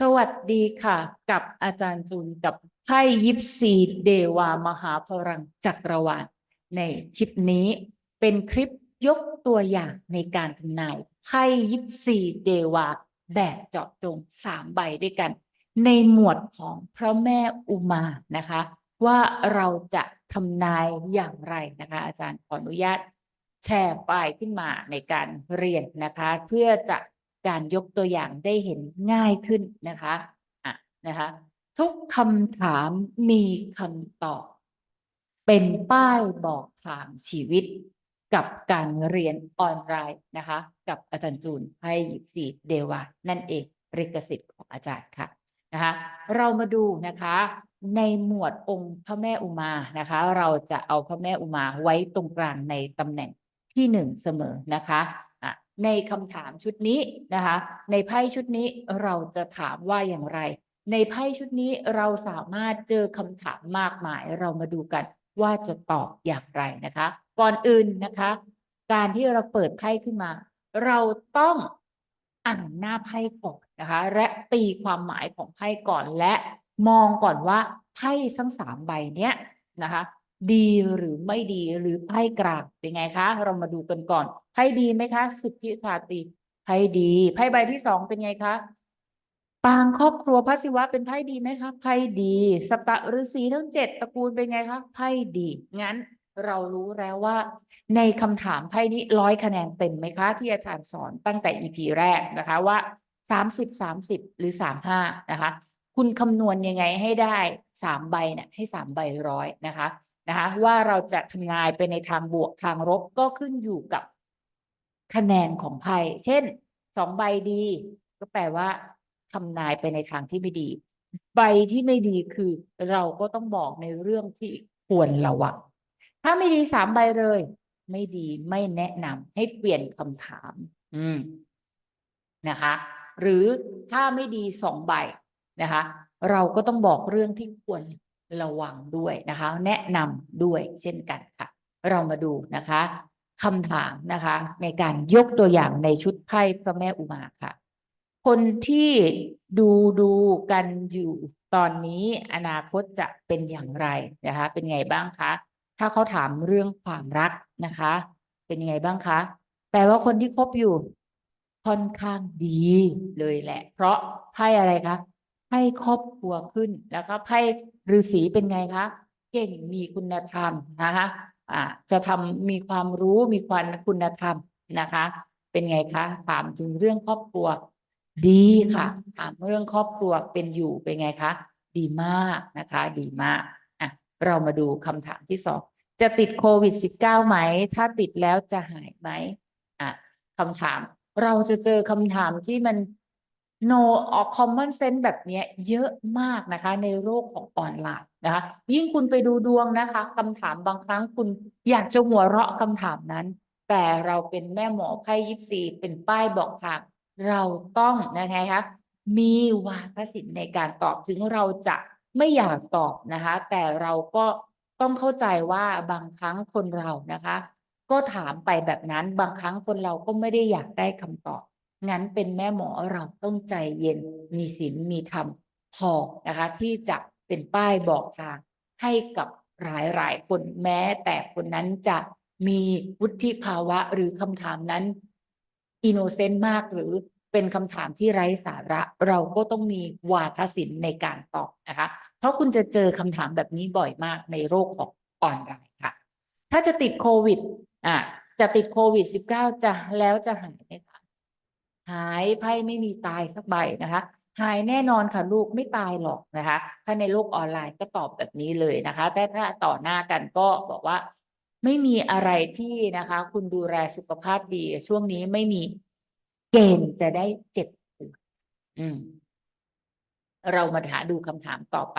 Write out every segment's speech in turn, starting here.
สวัสดีค่ะ กับอาจารย์จูนกับไพ่ยิปซีเดวามหาพลังจักรวาลในคลิปนี้เป็นคลิปยกตัวอย่างในการทำนายไพ่ยิปซีเดวาแบบเจาะจงสามใบด้วยกัน ในหมวดของพระแม่อุมานะคะ ว่าเราจะทำนายอย่างไรนะคะ อาจารย์ขออนุญาตแชร์ไฟล์ขึ้นมาในการเรียนนะคะ เพื่อจะ การยกตัวอย่างได้เห็นง่ายขึ้นนะคะอะนะคะ ทุกคำถามมีคำตอบ เป็นป้ายบอกทางชีวิตกับการเรียนออนไลน์นะคะ กับอาจารย์จูนให้ยิปซีเดวานั่นเองริกสิทธิ์ของอาจารย์ค่ะนะคะ เรามาดูนะคะในหมวดองค์พระแม่อุมานะคะ เราจะเอาพระแม่อุมาไว้ตรงกลางในตำแหน่งที่หนึ่งเสมอนะคะอะ ในคำถามชุดนี้นะคะ ในไพ่ชุดนี้เราจะถามว่าอย่างไร ในไพ่ชุดนี้เราสามารถเจอคำถามมากมายเรามาดูกันว่าจะตอบอย่างไรนะคะ ก่อนอื่นนะคะ การที่เราเปิดไพ่ขึ้นมา เราต้องอ่านหน้าไพ่ก่อนนะคะ และตีความหมายของไพ่ก่อนและมองก่อนว่าไพ่ทั้งสามใบเนี้ยนะคะ ดีหรือไม่ดีหรือไพ่กลางเป็นไงคะ เรามาดูกันก่อน ไพ่ดีไหมคะ สิบพิชาตรีไพ่ดี ไพ่ใบที่สองเป็นไงคะ ปางครอบครัวพระศิวะเป็นไพ่ดีไหมคะ ไพ่ดี สตะฤาษีทั้งเจ็ดตระกูลเป็นไงคะ ไพ่ดี งั้นเรารู้แล้วว่า ในคำถามไพ่นี้ร้อยคะแนนเต็มไหมคะ ที่อาจารย์สอนตั้งแต่ EP แรกนะคะว่าสามสิบสามสิบหรือสามห้านะคะ คุณคำนวณยังไงให้ได้สามใบเนี่ยให้สามใบร้อยนะคะนะคะ ว่าเราจะทำนายไปในทางบวกทางลบก็ขึ้นอยู่กับ คะแนนของไพ่เช่นสองใบดี ก็แปลว่าทำนายไปในทางที่ไม่ดี ใบที่ไม่ดีคือเราก็ต้องบอกในเรื่องที่ควรระวังถ้าไม่ดีสามใบเลย ไม่ดีไม่แนะนำให้เปลี่ยนคำถาม อืมนะคะ หรือถ้าไม่ดีสองใบนะคะ เราก็ต้องบอกเรื่องที่ควรระวังด้วยนะคะ แนะนำด้วยเช่นกันค่ะ เรามาดูนะคะ คำถามนะคะ ในการยกตัวอย่างในชุดไพ่พระแม่อุมาค่ะ คนที่ดูดูกันอยู่ตอนนี้อนาคตจะเป็นอย่างไรนะคะ เป็นไงบ้างคะ ถ้าเขาถามเรื่องความรักนะคะ เป็นยังไงบ้างคะ แปลว่าคนที่คบอยู่ค่อนข้างดีเลยแหละ เพราะไพ่อะไรคะไพ่ครอบครัวขึ้นแล้วก็ไพ่ฤาษีเป็นไงคะ เก่งมีคุณธรรมนะคะ จะทำมีความรู้มีความคุณธรรมนะคะ เป็นไงคะถามถึงเรื่องครอบครัว ดีค่ะ ถามเรื่องครอบครัวเป็นอยู่เป็นไงคะ ดีมากนะคะ ดีมากอะเรามาดูคำถามที่สองจะติดโควิด -19 ไหม ถ้าติดแล้วจะหายไหมอะคำถาม เราจะเจอคำถามที่มัน no or common sense แบบนี้เยอะมากนะคะ ในโลกของออนไลน์นะคะ ยิ่งคุณไปดูดวงนะคะคำถามบางครั้งคุณอยากจะหัวเราะคำถามนั้น แต่เราเป็นแม่หมอไพ่ยิปซีเป็นป้ายบอกทางเราต้องนะคะคะมีวาทศิลป์ในการตอบถึงเราจะไม่อยากตอบนะคะ แต่เราก็ต้องเข้าใจว่าบางครั้งคนเรานะคะ ก็ถามไปแบบนั้นบางครั้งคนเราก็ไม่ได้อยากได้คำตอบ งั้นเป็นแม่หมอเราต้องใจเย็นมีศีลมีธรรมพอนะคะที่จะเป็นป้ายบอกทางให้กับหลายๆคนแม้แต่คนนั้นจะมีวุฒิภาวะหรือคำถามนั้นอินโนเซนต์มากหรือเป็นคำถามที่ไร้สาระ เราก็ต้องมีวาทศิลป์ในการตอบนะคะ เพราะคุณจะเจอคำถามแบบนี้บ่อยมากในโลกของออนไลน์ค่ะ ถ้าจะติดโควิดอะจะติดโควิด -19 จะแล้วจะหายไหม หายไพ่ไม่มีตายสักใบนะคะ หายแน่นอนค่ะลูกไม่ตายหรอกนะคะ ถ้าในโลกออนไลน์ก็ตอบแบบนี้เลยนะคะ แต่ถ้าต่อหน้ากันก็บอกว่า ไม่มีอะไรที่นะคะ คุณดูแลสุขภาพดี ช่วงนี้ไม่มีเกณฑ์จะได้เจ็บอืมเรามาถาดูคำถามต่อไป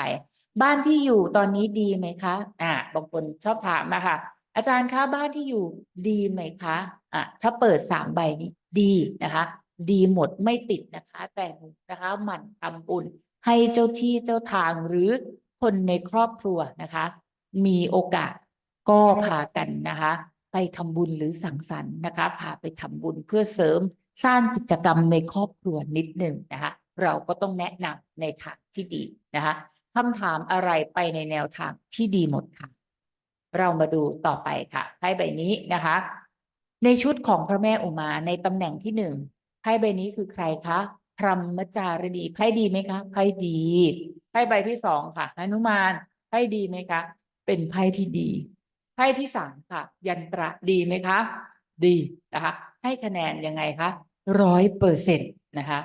บ้านที่อยู่ตอนนี้ดีไหมคะอ่าบางคนชอบถามนะคะอาจารย์คะบ้านที่อยู่ดีไหมคะอะถ้าเปิดสามใบนี้ดีนะคะ ดีหมดไม่ติดนะคะ แต่นะคะหมั่นทำบุญให้เจ้าที่เจ้าทางหรือคนในครอบครัวนะคะ มีโอกาสก็พากันนะคะ ไปทำบุญหรือสังสรรค์นะคะพาไปทำบุญเพื่อเสริมสร้างกิจกรรมในครอบครัวนิดหนึ่งนะคะ เราก็ต้องแนะนำในทางที่ดีนะคะคำถามอะไรไปในแนวทางที่ดีหมดค่ะ เรามาดูต่อไปค่ะไพ่ใบนี้นะคะ ในชุดของพระแม่อุมาในตำแหน่งที่หนึ่ง ไพ่ใบนี้คือใครคะพรหมจารณีไพ่ดีไหมคะไพ่ดีไพ่ใบที่สองค่ะหนุมานไพ่ดีไหมคะ เป็นไพ่ที่ดีไพ่ที่สามค่ะ ยันตระดีไหมคะ ดีนะคะ ให้คะแนนยังไงคะร้อยเปอร์เซ็นต์นะคะ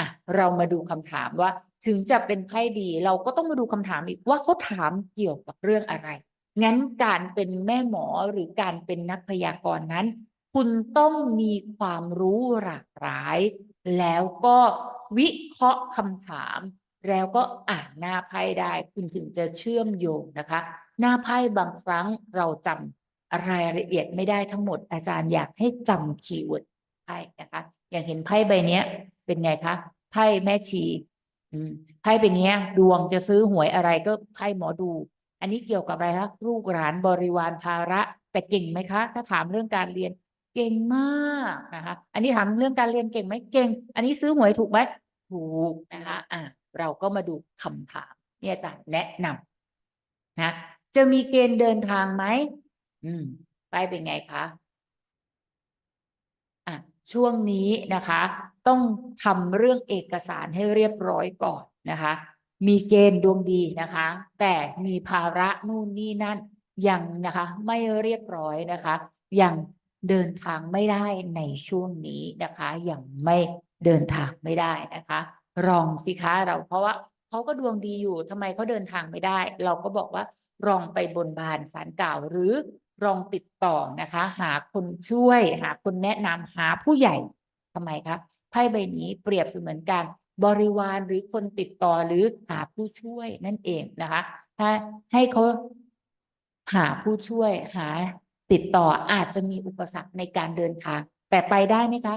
อะเรามาดูคำถามว่าถึงจะเป็นไพ่ดี เราก็ต้องมาดูคำถามอีกว่าเขาถามเกี่ยวกับเรื่องอะไร งั้นการเป็นแม่หมอหรือการเป็นนักพยากรณ์นั้น คุณต้องมีความรู้หลากหลาย แล้วก็วิเคราะห์คำถาม แล้วก็อ่านหน้าไพ่ได้ คุณถึงจะเชื่อมโยงนะคะ หน้าไพ่บางครั้งเราจำรายละเอียดไม่ได้ทั้งหมด อาจารย์อยากให้จำคีย์เวิร์ดไพ่นะคะ อย่างเห็นไพ่ใบนี้เป็นไงคะไพ่แม่ชีไพ่ใบเนี้ย ดวงจะซื้อหวยอะไรก็ไพ่หมอดู อันนี้เกี่ยวกับอะไรคะลูกหลานบริวารภาระ แต่เก่งไหมคะ ถ้าถามเรื่องการเรียน เก่งมากนะคะ อันนี้ถามเรื่องการเรียนเก่งไหมเก่ง อันนี้ซื้อหวยถูกไหมถูกนะคะอะเราก็มาดูคำถามเนี่ยอาจารย์แนะนำนะจะมีเกณฑ์เดินทางไหมอืมไปเป็นไงคะอะช่วงนี้นะคะ ต้องทำเรื่องเอกสารให้เรียบร้อยก่อนนะคะ มีเกณฑ์ดวงดีนะคะ แต่มีภาระนู่นนี่นั่นยังนะคะ ไม่เรียบร้อยนะคะ ยัง เดินทางไม่ได้ในช่วงนี้นะคะยังไม่เดินทางไม่ได้นะคะลองสิคะเราเพราะว่าเขาก็ดวงดีอยู่ทำไมเขาเดินทางไม่ได้ เราก็บอกว่าลองไปบนบานสารกล่าวหรือลองติดต่อนะคะ หาคนช่วย หาคนแนะนำหาผู้ใหญ่ทำไมครับไพ่ใบนี้เปรียบเสมือนการบริวารหรือคนติดต่อหรือหาผู้ช่วยนั่นเองนะคะ ถ้าให้เขาหาผู้ช่วยหา ติดต่ออาจจะมีอุปสรรคในการเดินทาง แต่ไปได้ไหมคะ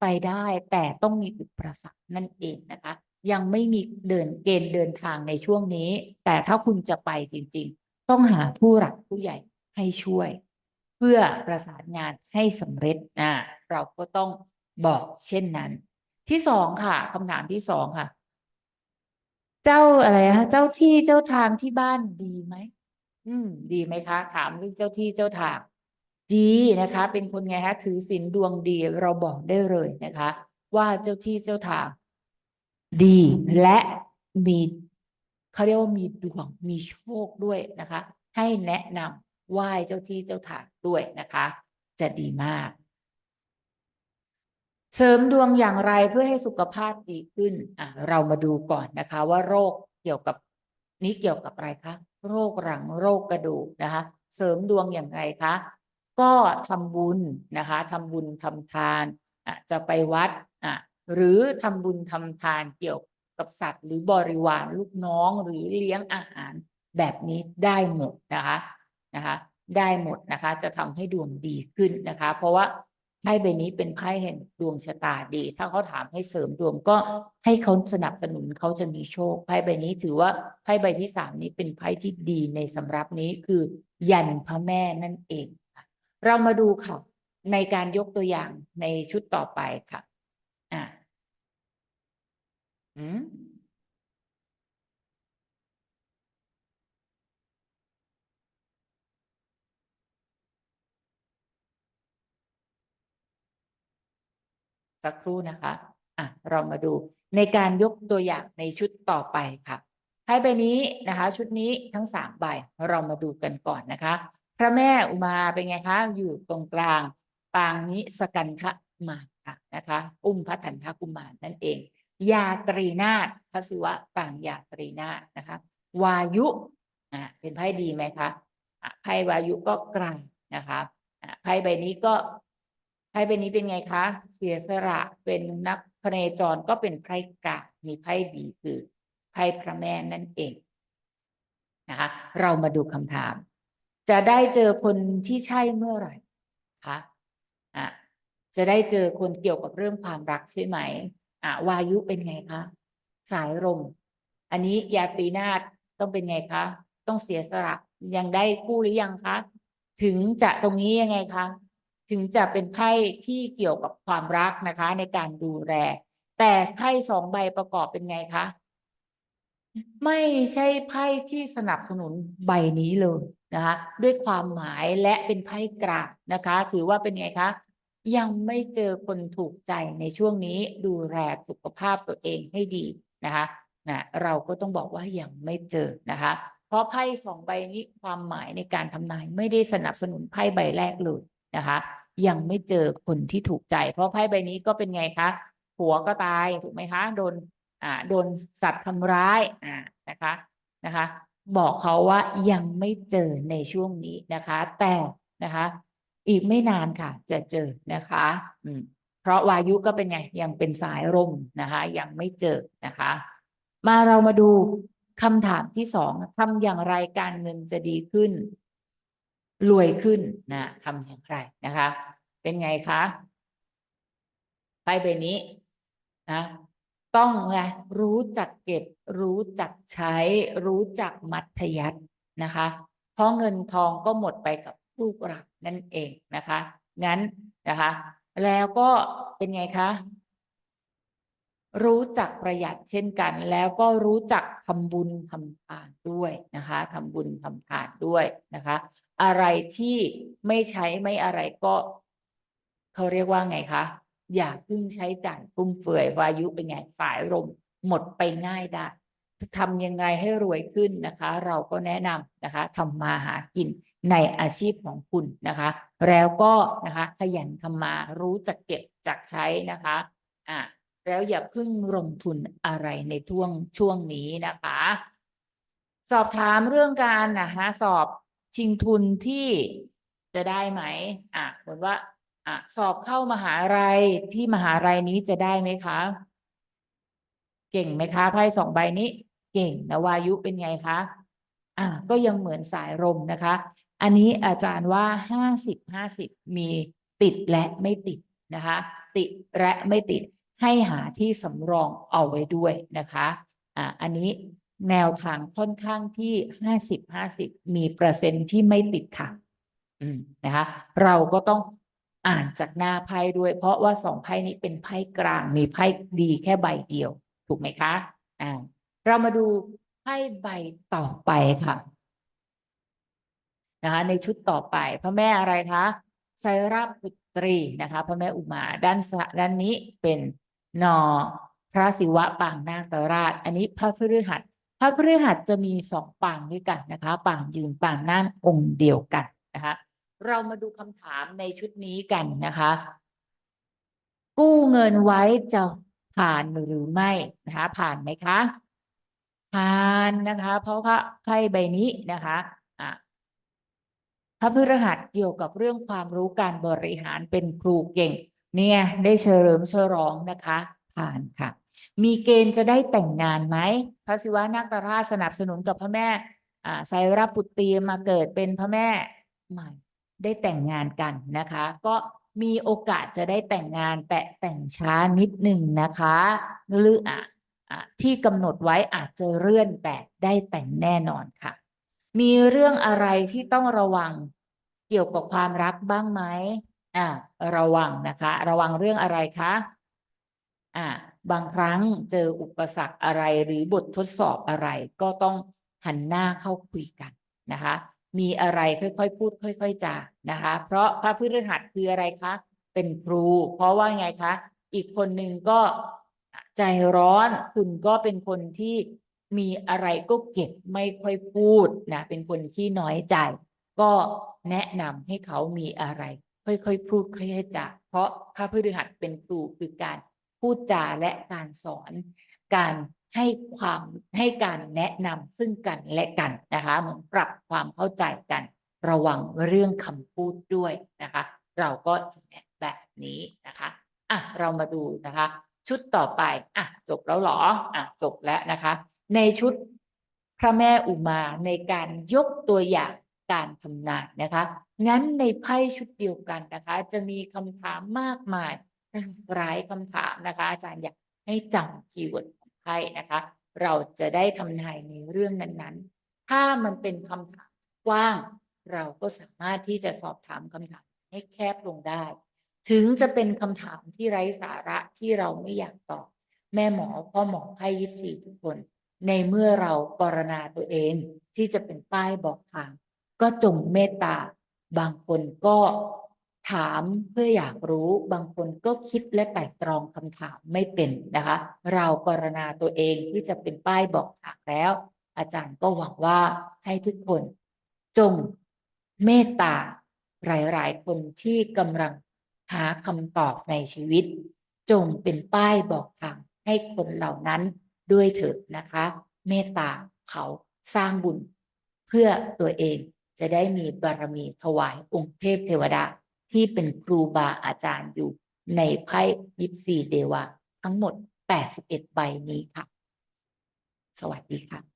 ไปได้แต่ต้องมีอุปสรรคนั่นเองนะคะ ยังไม่มีเดินเกณฑ์เดินทางในช่วงนี้ แต่ถ้าคุณจะไปจริง ๆ ต้องหาผู้หลักผู้ใหญ่ให้ช่วย เพื่อประสานงานให้สำเร็จนะเราก็ต้องบอกเช่นนั้น ที่สองค่ะคำถามที่สองค่ะ เจ้าอะไรคะเจ้าที่เจ้าทางที่บ้านดีไหม อืม ดีไหมคะ ถามเรื่องเจ้าที่เจ้าทางดีนะคะ เป็นคนไงคะถือศีลดวงดีเราบอกได้เลยนะคะ ว่าเจ้าที่เจ้าทางดีและมีเขาเรียกว่ามีดวงมีโชคด้วยนะคะ ให้แนะนำไหว้เจ้าที่เจ้าทางด้วยนะคะ จะดีมาก เสริมดวงอย่างไรเพื่อให้สุขภาพดีขึ้นอะเรามาดูก่อนนะคะ ว่าโรคเกี่ยวกับ นี้เกี่ยวกับอะไรคะโรคหลังโรคกระดูกนะคะ เสริมดวงอย่างไรคะ ก็ทำบุญนะคะทำบุญทำทานอะจะไปวัดอะหรือทำบุญทำทานเกี่ยวกับสัตว์ หรือบริวารลูกน้องหรือเลี้ยงอาหารแบบนี้ได้หมดนะคะนะคะ ได้หมดนะคะ จะทำให้ดวงดีขึ้นนะคะ เพราะว่า ไพ่ใบนี้เป็นไพ่แห่งดวงชะตาดี ถ้าเขาถามให้เสริมดวงก็ให้เขาสนับสนุนเขาจะมีโชคไพ่ใบนี้ถือว่าไพ่ใบที่สามนี้เป็นไพ่ที่ดีในสำรับนี้คือ ยันพระแม่นั่นเองเรามาดูค่ะ ในการยกตัวอย่างในชุดต่อไปค่ะ อะอืม สักครู่นะคะอะเรามาดูในการยกตัวอย่างในชุดต่อไปค่ะไพ่ใบนี้นะคะ ชุดนี้ทั้งสามใบเรามาดูกันก่อนนะคะ พระแม่อุมาเป็นไงคะอยู่ตรงกลาง ปางนิสกันทะมาค่ะนะคะอุ้มพระถันทกุมารนั่นเอง ยาตรีนาถพระศิวะปางยาตรีนาถนะคะ วายุอะเป็นไพ่ดีไหมคะไพ่วายุก็กลางนะคะอะไพ่ใบนี้ก็ ไพ่ใบนี้เป็นไงคะ เสียสละเป็นนักพเนจรก็เป็นไพ่กะมีไพ่ดีคือไพ่พระแม่นั่นเองนะคะเรามาดูคำถาม จะได้เจอคนที่ใช่เมื่อไหร่คะอะจะได้เจอคนเกี่ยวกับเรื่องความรักใช่ไหมอะวายุเป็นไงคะ สายลมอันนี้ยาตรีนาถต้องเป็นไงคะ ต้องเสียสละยังได้คู่หรือยังคะ ถึงจะตรงนี้ยังไงคะ ถึงจะเป็นไพ่ที่เกี่ยวกับความรักนะคะ ในการดูแลแแต่ไพ่สองใบประกอบเป็นไงคะ ไม่ใช่ไพ่ที่สนับสนุนใบนี้เลยนะคะ ด้วยความหมายและเป็นไพ่กราบนะคะ ถือว่าเป็นไงคะ ยังไม่เจอคนถูกใจในช่วงนี้ดูแลสุขภาพตัวเองให้ดีนะคะนะเราก็ต้องบอกว่ายังไม่เจอนะคะ เพราะไพ่สองใบนี้ความหมายในการทำนายไม่ได้สนับสนุนไพ่ใบแรกเลย นะคะ ยังไม่เจอคนที่ถูกใจ เพราะไพ่ใบนี้ก็เป็นไงคะผัวก็ตายถูกไหมคะโดนอ่าโดนสัตว์ทำร้ายอ่านะคะนะคะ บอกเขาว่ายังไม่เจอในช่วงนี้นะคะ แต่นะคะ อีกไม่นานค่ะ จะเจอนะคะอืมเพราะวายุก็เป็นไงยังเป็นสายลมนะคะ ยังไม่เจอนะคะ มาเรามาดูคำถามที่สองทำอย่างไรการเงินจะดีขึ้น รวยขึ้นนะทำอย่างไรนะคะ เป็นไงคะไพ่ใบนี้นะต้องไงรู้จักเก็บ รู้จักใช้ รู้จักมัธยัตินะคะ เพราะเงินทองก็หมดไปกับลูกรักนั่นเองนะคะ งั้นนะคะ แล้วก็เป็นไงคะ รู้จักประหยัดเช่นกัน แล้วก็รู้จักทำบุญทำทานด้วยนะคะทำบุญทำทานด้วยนะคะ อะไรที่ไม่ใช้ไม่อะไรก็เขาเรียกว่าไงคะอย่าเพิ่งใช้จ่ายฟุ่มเฟือยวายุเป็นไงสายลมหมดไปง่ายได้ทำยังไงให้รวยขึ้นนะคะ เราก็แนะนำนะคะทำมาหากินในอาชีพของคุณนะคะ แล้วก็นะคะขยันทำมารู้จักเก็บจักใช้นะคะอะ แล้วอย่าเพิ่งลงทุนอะไรในช่วงช่วงนี้นะคะ สอบถามเรื่องการนะคะสอบชิงทุนที่จะได้ไหมอะเหมือนว่าอะสอบเข้ามหาลัยที่มหาลัยนี้จะได้ไหมคะ เก่งไหมคะไพ่สองใบนี้ เก่งนะวายุเป็นไงคะอะก็ยังเหมือนสายลมนะคะ อันนี้อาจารย์ว่าห้าสิบห้าสิบมีติดและไม่ติดนะคะ ติดและไม่ติด ให้หาที่สำรองเอาไว้ด้วยนะคะอะอันนี้แนวทางค่อนข้างที่ห้าสิบห้าสิบมีเปอร์เซ็นต์ที่ไม่ติดค่ะอืมนะคะเราก็ต้องอ่านจากหน้าไพ่ด้วย เพราะว่าสองไพ่นี้เป็นไพ่กลางมีไพ่ดีแค่ใบเดียว ถูกไหมคะอ่าเรามาดูไพ่ใบต่อไปค่ะนะคะในชุดต่อไปพระแม่อะไรคะไซราปุตรีนะคะพระแม่อุมาด้านด้านนี้เป็น นอ พระศิวะปางนาคราช อันนี้พระพฤหัสพระพฤหัสจะมีสองปางด้วยกันนะคะปางยืนปางนั่งองค์เดียวกันนะคะเรามาดูคำถามในชุดนี้กันนะคะ กู้เงินไว้จะผ่านหรือไม่นะคะผ่านไหมคะผ่านนะคะ เพราะพระไพ่ใบนี้นะคะอะพระพฤหัสเกี่ยวกับเรื่องความรู้การบริหารเป็นครูเก่ง เนี่ยได้เฉลิมฉลองนะคะ ผ่านค่ะ มีเกณฑ์จะได้แต่งงานไหมพระศิวะนาคราชสนับสนุนกับพระแม่อ่าไซราปุตตีมาเกิดเป็นพระแม่ใหม่ได้แต่งงานกันนะคะ ก็มีโอกาสจะได้แต่งงานแต่แต่งช้านิดหนึ่งนะคะหรืออะอะที่กำหนดไว้อาจจะเลื่อนแต่ได้แต่งแน่นอนค่ะ มีเรื่องอะไรที่ต้องระวังเกี่ยวกับความรักบ้างไหม อ่าระวังนะคะ ระวังเรื่องอะไรคะอ่าบางครั้งเจออุปสรรคอะไรหรือบททดสอบอะไร ก็ต้องหันหน้าเข้าคุยกันนะคะ มีอะไรค่อยๆพูด ค่อย ๆจานะคะ เพราะพระพฤหัสคืออะไรคะเป็นครู เพราะว่าไงคะ อีกคนหนึ่งก็ใจร้อนคุณก็เป็นคนที่มีอะไรก็เก็บไม่ค่อยพูดนะเป็นคนที่น้อยใจ ก็แนะนำให้เขามีอะไร ค่อยๆพูดค่อยๆจาเพราะพระพฤหัสเป็นครูคือการพูดจาและการสอน การให้ความให้การแนะนำซึ่งกันและกันนะคะเหมือนปรับความเข้าใจกัน ระวังเรื่องคำพูดด้วยนะคะ เราก็จะแบบนี้นะคะอะเรามาดูนะคะ ชุดต่อไปอะจบแล้วหรออะจบแล้วนะคะ ในชุดพระแม่อุมาในการยกตัวอย่าง การทำนายนะคะงั้นในไพ่ชุดเดียวกันนะคะ จะมีคำถามมากมายหลายคำถามนะคะ อาจารย์อยากให้จำคีย์เวิร์ดของไพ่นะคะ เราจะได้ทำนายในเรื่องนั้นๆ ถ้ามันเป็นคำถามกว้าง เราก็สามารถที่จะสอบถามคำถามให้แคบลงได้ ถึงจะเป็นคำถามที่ไร้สาระที่เราไม่อยากตอบ แม่หมอพ่อหมอไพ่ยิปซีทุกคน ในเมื่อเราปรณาตัวเองที่จะเป็นป้ายบอกทาง ก็จงเมตตา บางคนก็ถามเพื่ออยากรู้ บางคนก็คิดและไต่ตรองคำถามไม่เป็นนะคะ เราปรณาตัวเองที่จะเป็นป้ายบอกทางแล้ว อาจารย์ก็หวังว่าให้ทุกคน จงเมตตาหลาย ๆ คนที่กำลังหาคำตอบในชีวิต จงเป็นป้ายบอกทางให้คนเหล่านั้นด้วยเถิดนะคะ เมตตาเขาสร้างบุญเพื่อตัวเอง จะได้มีบารมีถวายองค์เทพเทวดาที่เป็นครูบาอาจารย์อยู่ในไพ่ยิปซีเดวาทั้งหมด 81 ใบนี้ค่ะ สวัสดีค่ะ